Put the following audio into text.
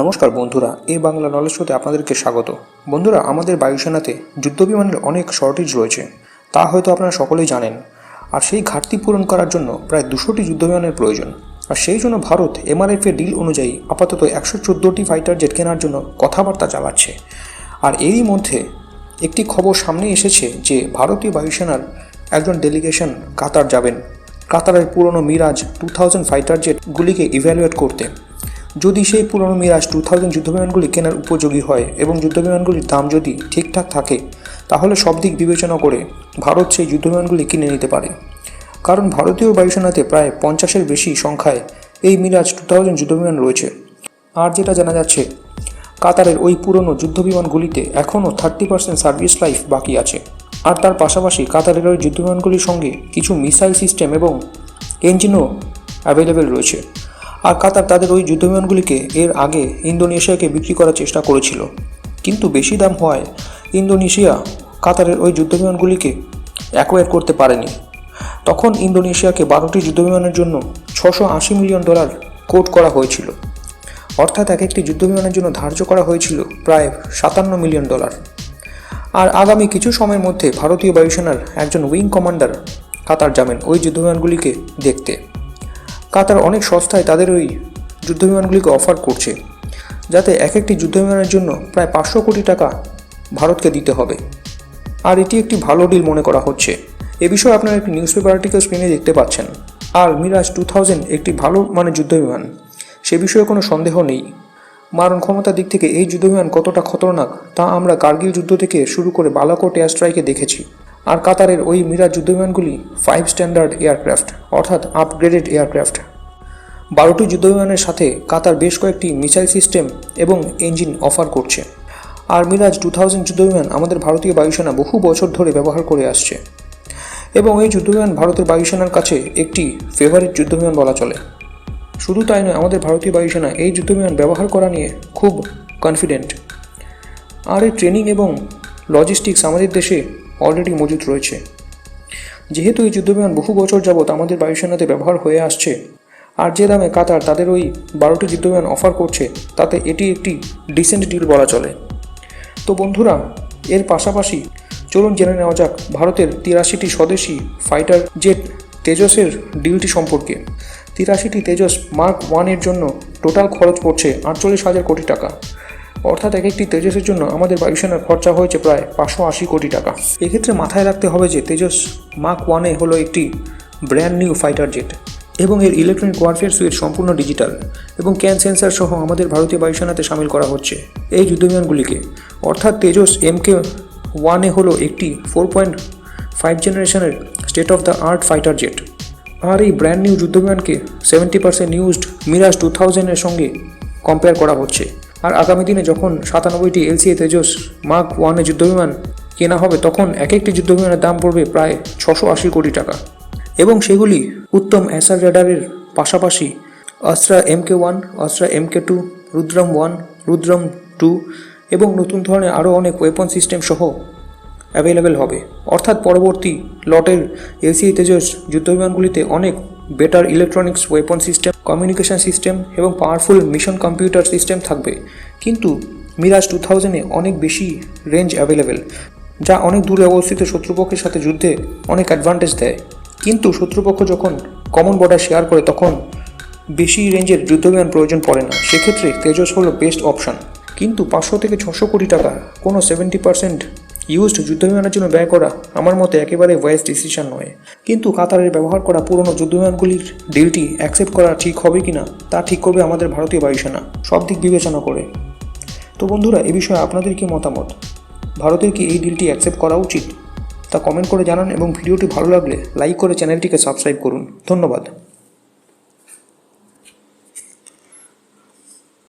নমস্কার বন্ধুরা, এই বাংলা নলেজ শোতে আপনাদেরকে স্বাগত। বন্ধুরা, আমাদের বায়ুসেনাতে যুদ্ধবিমানের অনেক শর্টেজ রয়েছে, তা হয়তো আপনারা সকলেই জানেন। আর সেই ঘাটতি পূরণ করার জন্য প্রায় দুশোটি যুদ্ধবিমানের প্রয়োজন। আর সেই জন্য ভারত এমআরএফ এর ডিল অনুযায়ী আপাতত একশো চোদ্দোটি ফাইটার জেট কেনার জন্য কথাবার্তা চালাচ্ছে। আর এরই মধ্যে একটি খবর সামনে এসেছে যে ভারতীয় বায়ুসেনার একজন ডেলিগেশন কাতার যাবেন। কাতারের পুরনো মিরাজ টু থাউজেন্ড ফাইটার জেটগুলিকে ইভ্যালুয়েট করতে। যদি সেই পুরনো মিরাজ টু থাউজেন্ড যুদ্ধবিমানগুলি কেনার উপযোগী হয় এবং যুদ্ধবিমানগুলির দাম যদি ঠিকঠাক থাকে, তাহলে সব দিক বিবেচনা করে ভারত সেই যুদ্ধবিমানগুলি কিনে নিতে পারে। কারণ ভারতীয় বায়ুসেনাতে প্রায় পঞ্চাশের বেশি সংখ্যায় এই মিরাজ টু থাউজেন্ড যুদ্ধবিমান রয়েছে। আর যেটা জানা যাচ্ছে, কাতারের ওই পুরনো যুদ্ধবিমানগুলিতে এখনও থার্টি পার্সেন্ট সার্ভিস লাইফ বাকি আছে। আর তার পাশাপাশি কাতারের ওই যুদ্ধবিমানগুলির সঙ্গে কিছু মিসাইল সিস্টেম এবং ইঞ্জিনও অ্যাভেলেবেল রয়েছে। আর কাতার তাদের ওই যুদ্ধবিমানগুলিকে এর আগে ইন্দোনেশিয়াকে বিক্রি করার চেষ্টা করেছিল। কিন্তু বেশি দাম হওয়ায় ইন্দোনেশিয়া কাতারের ওই যুদ্ধবিমানগুলিকে অ্যাকোয়ার করতে পারেনি। তখন ইন্দোনেশিয়াকে বারোটি যুদ্ধবিমানের জন্য ছশো আশি মিলিয়ন ডলার কোট করা হয়েছিল। অর্থাৎ এক একটি যুদ্ধবিমানের জন্য ধার্য করা হয়েছিল প্রায় সাতান্ন মিলিয়ন ডলার। আর আগামী কিছু সময়ের মধ্যে ভারতীয় বায়ুসেনার একজন উইং কমান্ডার কাতার যাবেন ওই যুদ্ধবিমানগুলিকে দেখতে। কাতার অনেক সস্তায় তাদের ওই যুদ্ধবিমানগুলিকে অফার করছে, যাতে এক একটি যুদ্ধবিমানের জন্য প্রায় পাঁচশো কোটি টাকা ভারতকে দিতে হবে। আর এটি একটি ভালো ডিল মনে করা হচ্ছে। এ বিষয়ে আপনারা একটি নিউজ পেপার আর্টিকেল স্ক্রিনে দেখতে পাচ্ছেন। আর মিরাজ টু থাউজেন্ড একটি ভালো মানের যুদ্ধবিমান, সে বিষয়ে কোনো সন্দেহ নেই। মারণ ক্ষমতার দিক থেকে এই যুদ্ধবিমান কতটা খতরনাক, তা আমরা কার্গিল যুদ্ধ থেকে শুরু করে বালাকোট এয়ার স্ট্রাইকে দেখেছি। আর কাতারের ওই মিরাজ যুদ্ধবিমানগুলি ফাইভ স্ট্যান্ডার্ড এয়ারক্রাফট অর্থাৎ আপগ্রেডেড এয়ারক্রাফট বারোটি যুদ্ধবিমানের সাথে কাতার বেশ কয়েকটি মিসাইল সিস্টেম এবং ইঞ্জিন অফার করছে। আর মিরাজ টু থাউজেন্ড যুদ্ধবিমান আমাদের ভারতীয় বায়ুসেনা বহু বছর ধরে ব্যবহার করে আসছে। এবং এই যুদ্ধবিমান ভারতের বায়ুসেনার কাছে একটি ফেভারিট যুদ্ধবিমান বলা চলে। শুধু তাই নয়, আমাদের ভারতীয় বায়ুসেনা এই যুদ্ধবিমান ব্যবহার করা নিয়ে খুব কনফিডেন্ট আর এই ট্রেনিং এবং লজিস্টিক্স আমাদের দেশে অলরেডি মজুদ রয়েছে। যেহেতু এই যুদ্ধবিমান বহু বছর যাবৎ আমাদের বায়ুসেনাতে ব্যবহার হয়ে আসছে, আর যে দামে কাতার তাদের ওই বারোটি যুদ্ধবিমান অফার করছে, তাতে এটি একটি ডিসেন্ট ডিল বলা চলে। তো বন্ধুরা, এর পাশাপাশি চলুন জেনে নেওয়া যাক ভারতের তিরাশিটি স্বদেশি ফাইটার জেট তেজসের ডিলটি সম্পর্কে। তিরাশিটি তেজস মার্ক ওয়ানের জন্য টোটাল খরচ পড়ছে আটচল্লিশ হাজার কোটি টাকা। অর্থাৎ এক একটি তেজসের জন্য আমাদের বায়ুসেনার খরচা হয়েছে প্রায় পাঁচশো আশি কোটি টাকা। এক্ষেত্রে মাথায় রাখতে হবে যে তেজস মার্ক ওয়ানে হলো একটি ব্র্যান্ড নিউ ফাইটার জেট এবং এর ইলেকট্রনিক ওয়ারফেয়ার সুইট সম্পূর্ণ ডিজিটাল এবং ক্যান সেন্সার সহ আমাদের ভারতীয় বায়ুসেনাতে সামিল করা হচ্ছে। এই যুদ্ধবিমানগুলিকে, অর্থাৎ তেজস এমকে ওয়ানে হলো একটি ফোর পয়েন্ট ফাইভ জেনারেশনের state of the art fighter jet আর এই brand new যুদ্ধবিমানকে seventy percent used Mirage two থাউজেন্ডের সঙ্গে কম্পেয়ার করা হচ্ছে। আর আগামী দিনে যখন সাতানব্বইটি এলসিএ তেজস, মার্ক ওয়ানে যুদ্ধবিমান কেনা হবে, তখন এক একটি যুদ্ধবিমানের দাম পড়বে প্রায় ছশো আশি কোটি টাকা। এবং সেগুলি উত্তম অ্যাসার রেডারের পাশাপাশি Astra MK one Astra M K two, Rudram one, Rudram two এবং নতুন ধরনের আরও অনেক ওয়েপন সিস্টেম সহ অ্যাভেলেবেল হবে। অর্থাৎ পরবর্তী লটের এলসি তেজস যুদ্ধবিমানগুলিতে অনেক better electronics weapon system communication system এবং পাওয়ারফুল মিশন কম্পিউটার সিস্টেম থাকবে। কিন্তু মিরাজ টু থাউজেন্ডে অনেক বেশি রেঞ্জ অ্যাভেলেবেল যা অনেক দূরে অবস্থিত শত্রুপক্ষের সাথে যুদ্ধে অনেক অ্যাডভান্টেজ দেয়। কিন্তু শত্রুপক্ষ যখন কমন বর্ডার শেয়ার করে, তখন বেশি রেঞ্জের যুদ্ধবিমান প্রয়োজন পড়ে না। সেক্ষেত্রে তেজস হলো বেস্ট অপশান কিন্তু পাঁচশো থেকে ছশো কোটি টাকা, কোনো সেভেন্টি পার্সেন্ট ইউজড যুদ্ধবিমানের জন্য ব্যয় করা আমার মতে একেবারে ভয়েস ডিসিশন নয়। কিন্তু কাতারের ব্যবহার করা পুরনো যুদ্ধবিমানগুলির ডিলটি অ্যাকসেপ্ট করা ঠিক হবে কি না, তা ঠিক করবে আমাদের ভারতীয় বায়ুসেনা। সব দিক বিবেচনা করে। তো বন্ধুরা, এ বিষয়ে আপনাদের কি মতামত? ভারতের কি এই ডিলটি অ্যাকসেপ্ট করা উচিত? তা কমেন্ট করে জানান এবং ভিডিওটি ভালো লাগলে লাইক করে চ্যানেলটিকে সাবস্ক্রাইব করুন। ধন্যবাদ।